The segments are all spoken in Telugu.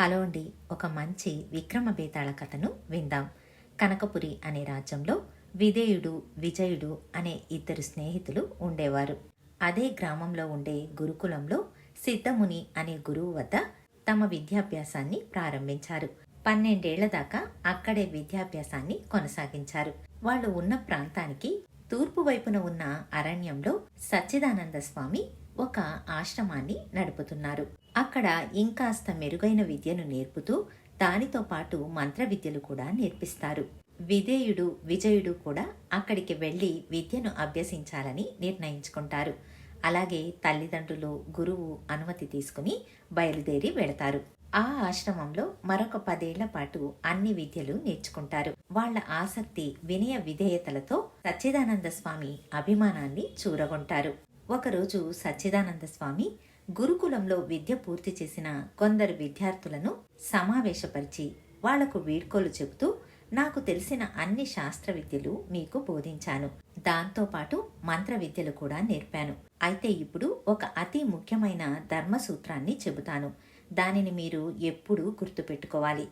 హలో అండి ఒక మంచి విక్రమ బేతాళ కథను విందాం. కనకపురి అనే రాజ్యంలో విధేయుడు విజయుడు అనే ఇద్దరు స్నేహితులు ఉండేవారు. అదే గ్రామంలో ఉండే గురుకులంలో సిద్ధముని అనే గురువు వద్ద తమ విద్యాభ్యాసాన్ని ప్రారంభించారు. పన్నెండేళ్ళ దాకా అక్కడే విద్యాభ్యాసాన్ని కొనసాగించారు. వాళ్ళు ఉన్న ప్రాంతానికి తూర్పు వైపున ఉన్న అరణ్యంలో సచ్చిదానంద స్వామి ఒక ఆశ్రమాన్ని నడుపుతున్నారు. అక్కడ ఇంకాస్త మెరుగైన విద్యను నేర్పుతూ దానితో పాటు మంత్ర విద్యలు కూడా నేర్పిస్తారు. విధేయుడు విజయుడు కూడా అక్కడికి వెళ్ళి విద్యను అభ్యసించాలని నిర్ణయించుకుంటారు. అలాగే తల్లిదండ్రులు గురువు అనుమతి తీసుకుని బయలుదేరి వెళతారు. ఆ ఆశ్రమంలో మరొక పదేళ్ళ పాటు అన్ని విద్యలు నేర్చుకుంటారు. వాళ్ళ ఆసక్తి వినయ విధేయతలతో సచ్చిదానంద స్వామి అభిమానాన్ని చూరగొంటారు. ఒకరోజు సచ్చిదానంద స్వామి గురుకులంలో విద్య పూర్తి చేసిన కొందరు విద్యార్థులను సమావేశపరిచి వాళ్ళకు వీడ్కోలు చెబుతూ నాకు తెలిసిన అన్ని శాస్త్ర విద్యలు మీకు బోధించాను. దాంతోపాటు మంత్ర విద్యలు కూడా నేర్పాను. అయితే ఇప్పుడు ఒక అతి ముఖ్యమైన ధర్మసూత్రాన్ని చెబుతాను. దానిని మీరు ఎప్పుడూ గుర్తుపెట్టుకోవాలి.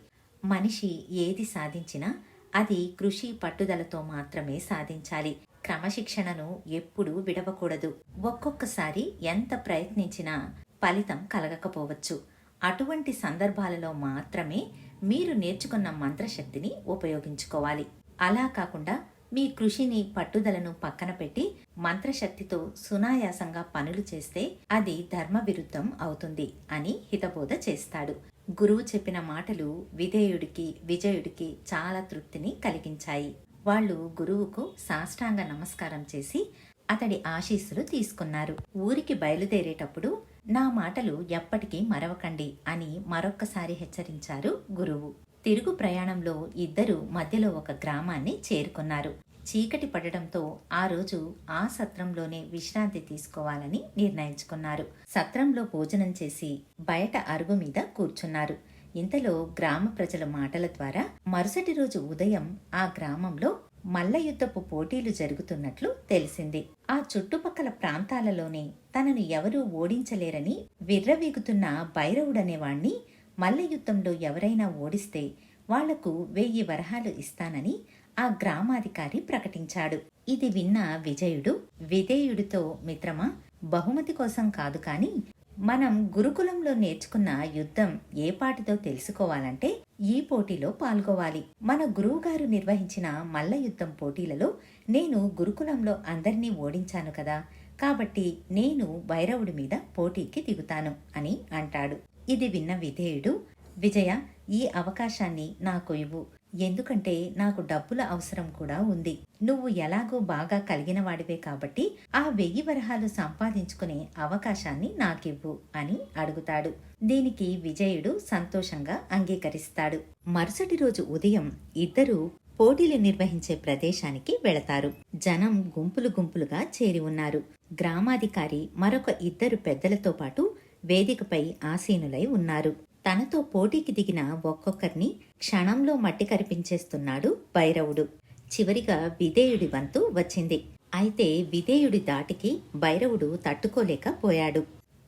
మనిషి ఏది సాధించినా అది కృషి పట్టుదలతో మాత్రమే సాధించాలి. క్రమశిక్షణను ఎప్పుడూ విడవకూడదు. ఒక్కొక్కసారి ఎంత ప్రయత్నించినా ఫలితం కలగకపోవచ్చు. అటువంటి సందర్భాలలో మాత్రమే మీరు నేర్చుకున్న మంత్రశక్తిని ఉపయోగించుకోవాలి. అలా కాకుండా మీ కృషిని పట్టుదలను పక్కన పెట్టి మంత్రశక్తితో సునాయాసంగా పనులు చేస్తే అది ధర్మ విరుద్ధం అవుతుంది అని హితబోధ చేస్తాడు. గురువు చెప్పిన మాటలు విధేయుడికి విజయుడికి చాలా తృప్తిని కలిగించాయి. వాళ్ళు గురువుకు సాష్టాంగ నమస్కారం చేసి అతడి ఆశీస్సులు తీసుకున్నారు. ఊరికి బయలుదేరేటప్పుడు నా మాటలు ఎప్పటికీ మరవకండి అని మరొక్కసారి హెచ్చరించారు గురువు. తిరుగు ప్రయాణంలో ఇద్దరు మధ్యలో ఒక గ్రామాన్ని చేరుకున్నారు. చీకటి పడడంతో ఆ రోజు ఆ సత్రంలోనే విశ్రాంతి తీసుకోవాలని నిర్ణయించుకున్నారు. సత్రంలో భోజనం చేసి బయట అరుగు మీద కూర్చున్నారు. ఇంతలో గ్రామ ప్రజల మాటల ద్వారా మరుసటి రోజు ఉదయం ఆ గ్రామంలో మల్ల యుద్ధపు పోటీలు జరుగుతున్నట్లు తెలిసింది. ఆ చుట్టుపక్కల ప్రాంతాలలోనే తనను ఎవరూ ఓడించలేరని విర్రవీగుతున్న భైరవుడనేవాణ్ణి మల్ల యుద్ధంలో ఎవరైనా ఓడిస్తే వాళ్ళకు వెయ్యి వరహాలు ఇస్తానని ఆ గ్రామాధికారి ప్రకటించాడు. ఇది విన్న విజయుడు విధేయుడితో మిత్రమా బహుమతి కోసం కాదు కాని మనం గురుకులంలో నేర్చుకున్న యుద్ధం ఏ పాటితో తెలుసుకోవాలంటే ఈ పోటీలో పాల్గొవాలి. మన గురువుగారు నిర్వహించిన మల్ల యుద్ధం పోటీలలో నేను గురుకులంలో అందరినీ ఓడించాను కదా. కాబట్టి నేను భైరవుడి మీద పోటీకి దిగుతాను అని అంటాడు. ఇది విన్న విధేయుడు విజయ ఈ అవకాశాన్ని నాకు ఇవ్వు. ఎందుకంటే నాకు డబ్బుల అవసరం కూడా ఉంది. నువ్వు ఎలాగో బాగా కలిగిన వాడివే కాబట్టి ఆ వెయ్యి వరహాలు సంపాదించుకునే అవకాశాన్ని నాకివ్వు అని అడుగుతాడు. దీనికి విజయుడు సంతోషంగా అంగీకరిస్తాడు. మరుసటి రోజు ఉదయం ఇద్దరూ పోటీలు నిర్వహించే ప్రదేశానికి వెళతారు. జనం గుంపులు గుంపులుగా చేరి ఉన్నారు. గ్రామాధికారి మరొక ఇద్దరు పెద్దలతో పాటు వేదికపై ఆసీనులై ఉన్నారు. తనతో పోటీకి దిగిన ఒక్కొక్కరిని క్షణంలో మట్టి కరిపించేస్తున్నాడు భైరవుడు. చివరిగా విధేయుడి వంతు వచ్చింది. అయితే విధేయుడి దాటికి భైరవుడు తట్టుకోలేకపోయాడు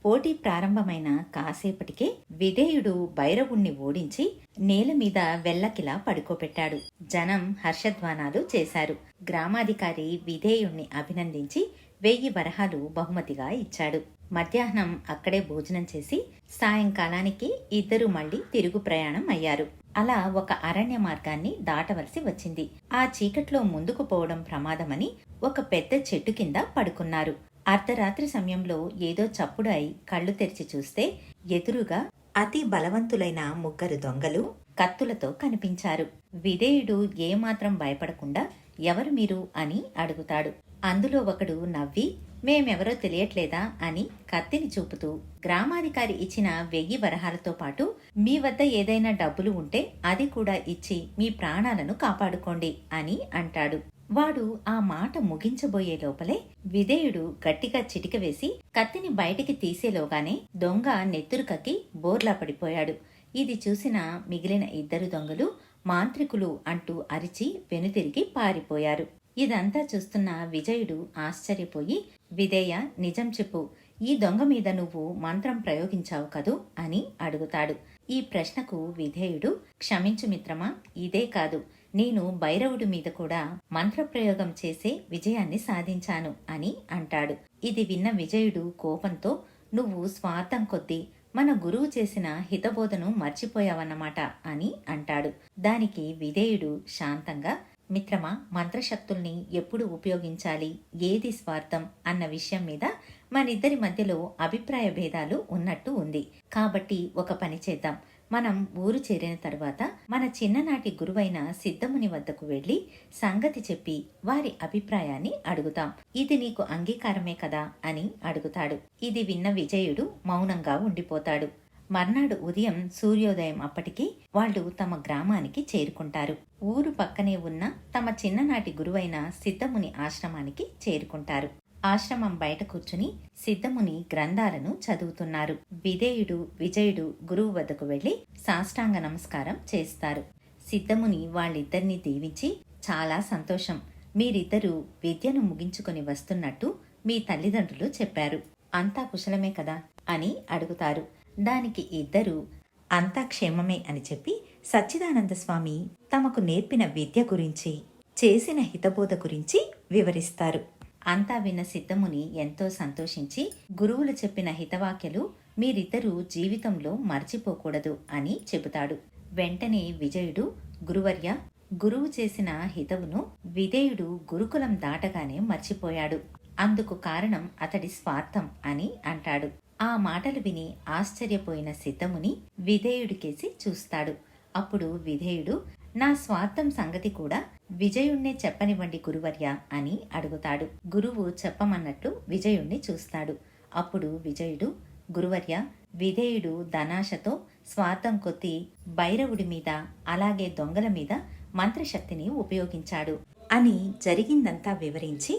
పోటీ ప్రారంభమైన కాసేపటికే విధేయుడు భైరవుణ్ణి ఓడించి నేల మీద వెల్లకిలా పడుకోబెట్టాడు. జనం హర్షధ్వానాలు చేశారు. గ్రామాధికారి విధేయుణ్ణి అభినందించి వెయ్యి వరహాలు బహుమతిగా ఇచ్చాడు. మధ్యాహ్నం అక్కడే భోజనం చేసి సాయంకాలానికి ఇద్దరు మళ్ళీ తిరుగు ప్రయాణం అయ్యారు. అలా ఒక అరణ్య మార్గాన్ని దాటవలసి వచ్చింది. ఆ చీకట్లో ముందుకు పోవడం ప్రమాదమని ఒక పెద్ద చెట్టు కింద పడుకున్నారు. అర్ధరాత్రి సమయంలో ఏదో చప్పుడు అయి కళ్ళు తెరిచి చూస్తే ఎదురుగా అతి బలవంతులైన ముగ్గురు దొంగలు కత్తులతో కనిపించారు. విధేయుడు ఏమాత్రం భయపడకుండా ఎవరు మీరు అని అడుగుతాడు. అందులో ఒకడు నవ్వి మేమెవరో తెలియట్లేదా అని కత్తిని చూపుతూ గ్రామాధికారి ఇచ్చిన వెయ్యి వరహాలతో పాటు మీ వద్ద ఏదైనా డబ్బులు ఉంటే అది కూడా ఇచ్చి మీ ప్రాణాలను కాపాడుకోండి అని అంటాడు. వాడు ఆ మాట ముగించబోయే లోపలే విధేయుడు గట్టిగా చిటిక వేసి కత్తిని బయటికి తీసేలోగానే దొంగ నెత్తురు కక్కి బోర్లా పడిపోయాడు. ఇది చూసిన మిగిలిన ఇద్దరు దొంగలు మాంత్రికులు అంటూ అరిచి వెనుతిరిగి పారిపోయారు. ఇదంతా చూస్తున్న విజయుడు ఆశ్చర్యపోయి విధేయ నిజం చెప్పు. ఈ దొంగ మీద నువ్వు మంత్రం ప్రయోగించావు కదూ? అని అడుగుతాడు. ఈ ప్రశ్నకు విధేయుడు క్షమించు మిత్రమా ఇదే కాదు. నేను భైరవుడి మీద కూడా మంత్రప్రయోగం చేసే విజయాన్ని సాధించాను అని అంటాడు. ఇది విన్న విజయుడు కోపంతో నువ్వు స్వార్థం కొద్దీ మన గురువు చేసిన హితబోధను మర్చిపోయావన్నమాట అని అంటాడు. దానికి విధేయుడు శాంతంగా మిత్రమా మంత్రశక్తుల్ని ఎప్పుడు ఉపయోగించాలి? ఏది స్వార్థం? అన్న విషయం మీద మనిద్దరి మధ్యలో అభిప్రాయ భేదాలు ఉన్నట్టు ఉంది. కాబట్టి ఒక పని చేద్దాం. మనం ఊరు చేరిన తర్వాత మన చిన్ననాటి గురువైన సిద్ధముని వద్దకు వెళ్ళి సంగతి చెప్పి వారి అభిప్రాయాన్ని అడుగుతాం. ఇది నీకు అంగీకారమే కదా అని అడుగుతాడు. ఇది విన్న విజయుడు మౌనంగా ఉండిపోతాడు. మర్నాడు ఉదయం సూర్యోదయం అప్పటికి వాళ్ళు తమ గ్రామానికి చేరుకుంటారు. ఊరు పక్కనే ఉన్న తమ చిన్ననాటి గురువైన సిద్ధముని ఆశ్రమానికి చేరుకుంటారు. ఆశ్రమం బయట కూర్చుని సిద్ధముని గ్రంథాలను చదువుతున్నారు. విధేయుడు విజయుడు గురువు వద్దకు వెళ్ళి సాష్టాంగ నమస్కారం చేస్తారు. సిద్ధముని వాళ్ళిద్దరిని దీవించి చాలా సంతోషం. మీరిద్దరూ విద్యను ముగించుకొని వస్తున్నట్టు మీ తల్లిదండ్రులు చెప్పారు. అంతా కుశలమే కదా? అని అడుగుతారు. దానికి ఇద్దరు అంతా క్షేమమే అని చెప్పి సచ్చిదానంద స్వామి తమకు నేర్పిన విద్య గురించి చేసిన హితబోధ గురించి వివరిస్తారు. అంతా విన్న సిద్ధముని ఎంతో సంతోషించి గురువులు చెప్పిన హితవాక్యలు మీరిద్దరూ జీవితంలో మర్చిపోకూడదు అని చెబుతాడు. వెంటనే విజయుడు గురువర్య గురువు చేసిన హితవును విధేయుడు గురుకులం దాటగానే మర్చిపోయాడు. అందుకు కారణం అతడి స్వార్థం అని అంటాడు. ఆ మాటలు విని ఆశ్చర్యపోయిన సిద్ధముని విధేయుడికేసి చూస్తాడు. అప్పుడు విధేయుడు నా స్వార్థం సంగతి కూడా విజయుణ్ణే చెప్పనివ్వండి గురువర్య అని అడుగుతాడు. గురువు చెప్పమన్నట్లు విజయుణ్ణి చూస్తాడు. అప్పుడు విజయుడు గురువర్య విధేయుడు ధనాశతో స్వార్థం కొద్దీ భైరవుడి మీద అలాగే దొంగల మీద మంత్రశక్తిని ఉపయోగించాడు అని జరిగిందంతా వివరించి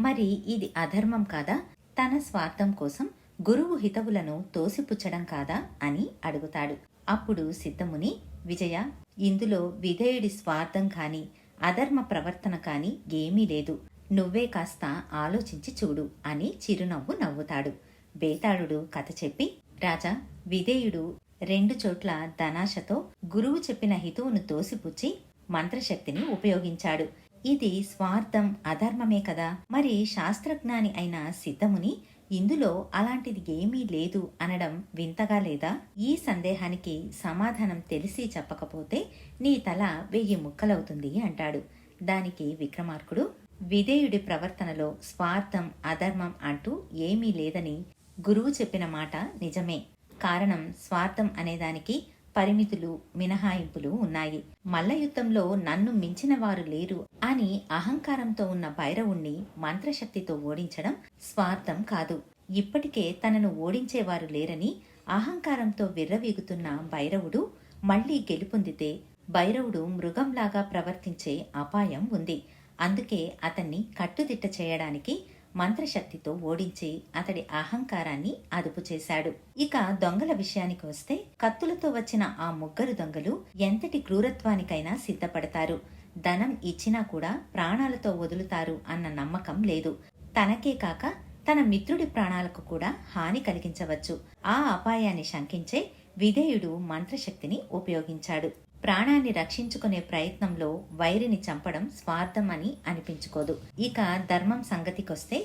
మరి ఇది అధర్మం కాదా? తన స్వార్థం కోసం గురువు హితవులను తోసిపుచ్చడం కాదా అని అడుగుతాడు. అప్పుడు సిద్ధముని విజయ ఇందులో విధేయుడి స్వార్థం కాని అధర్మ ప్రవర్తన కాని ఏమీ లేదు. నువ్వే కాస్త ఆలోచించి చూడు అని చిరునవ్వు నవ్వుతాడు. బేతాళుడు కథ చెప్పి రాజా విధేయుడు రెండు చోట్ల ధనాశతో గురువు చెప్పిన హితువును తోసిపుచ్చి మంత్రశక్తిని ఉపయోగించాడు. ఇది స్వార్థం అధర్మమే కదా. మరి శాస్త్రజ్ఞాని అయిన సిద్ధముని ఇందులో అలాంటిది ఏమీ లేదు అనడం వింతగా లేదా? ఈ సందేహానికి సమాధానం తెలిసి చెప్పకపోతే నీ తల వెయ్యి ముక్కలవుతుంది అంటాడు. దానికి విక్రమార్కుడు విధేయుడి ప్రవర్తనలో స్వార్థం అధర్మం అంటూ ఏమీ లేదని గురువు చెప్పిన మాట నిజమే. కారణం స్వార్థం అనేదానికి పరిమితులు మినహాయింపులు ఉన్నాయి. మల్లయుద్ధంలో నన్ను మించిన వారు లేరు అని అహంకారంతో ఉన్న భైరవుణ్ణి మంత్రశక్తితో ఓడించడం స్వార్థం కాదు. ఇప్పటికే తనను ఓడించేవారు లేరని అహంకారంతో విర్రవీగుతున్న భైరవుడు మళ్ళీ గెలుపొందితే భైరవుడు మృగంలాగా ప్రవర్తించే అపాయం ఉంది. అందుకే అతన్ని కట్టుదిట్ట చేయడానికి మంత్రశక్తితో ఓడించి అతడి అహంకారాన్ని అదుపు చేశాడు. ఇక దొంగల విషయానికి వస్తే కత్తులతో వచ్చిన ఆ ముగ్గురు దొంగలు ఎంతటి క్రూరత్వానికైనా సిద్ధపడతారు. ధనం ఇచ్చినా కూడా ప్రాణాలతో వదులుతారు అన్న నమ్మకం లేదు. తనకే కాక తన మిత్రుడి ప్రాణాలకు కూడా హాని కలిగించవచ్చు. ఆ అపాయాన్ని శంకించే విధేయుడు మంత్రశక్తిని ఉపయోగించాడు. ప్రాణాన్ని రక్షించుకునే ప్రయత్నంలో వైరిని చంపడం స్వార్థం అని అనిపించుకోదు. ఇక ధర్మం సంగతికొస్తే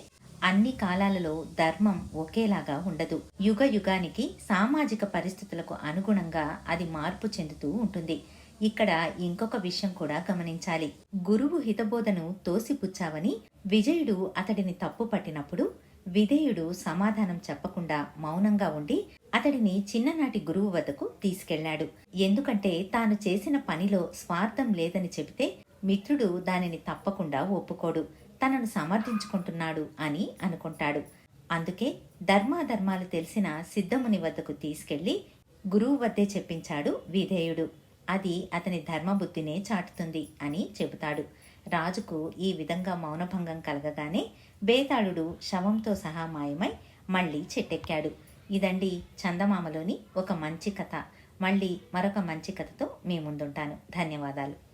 అన్ని కాలాలలో ధర్మం ఒకేలాగా ఉండదు. యుగ యుగానికి సామాజిక పరిస్థితులకు అనుగుణంగా అది మార్పు చెందుతూ ఉంటుంది. ఇక్కడ ఇంకొక విషయం కూడా గమనించాలి. గురువు హితబోధను తోసిపుచ్చావని విజయుడు అతడిని తప్పు పట్టినప్పుడు విధేయుడు సమాధానం చెప్పకుండా మౌనంగా ఉండి అతడిని చిన్ననాటి గురువు వద్దకు తీసుకెళ్ళాడు ఎందుకంటే తాను చేసిన పనిలో స్వార్థం లేదని చెబితే మిత్రుడు దానిని తప్పకుండా ఒప్పుకోడు. తనను సమర్థించుకుంటున్నాడు అని అనుకుంటాడు. అందుకే ధర్మాధర్మాలు తెలిసిన సిద్ధముని వద్దకు తీసుకెళ్ళి గురువు వద్దే చెప్పించాడు విధేయుడు. అది అతని ధర్మబుద్ధినే చాటుతుంది అని చెబుతాడు. రాజుకు ఈ విధంగా మౌనభంగం కలగగానే బేతాళుడు శవంతో సహా మాయమై మళ్ళీ చెట్టెక్కాడు. ఇదండి చందమామలోని ఒక మంచి కథ. మళ్ళీ మరొక మంచి కథతో మీ ముందుంటాను. ధన్యవాదాలు.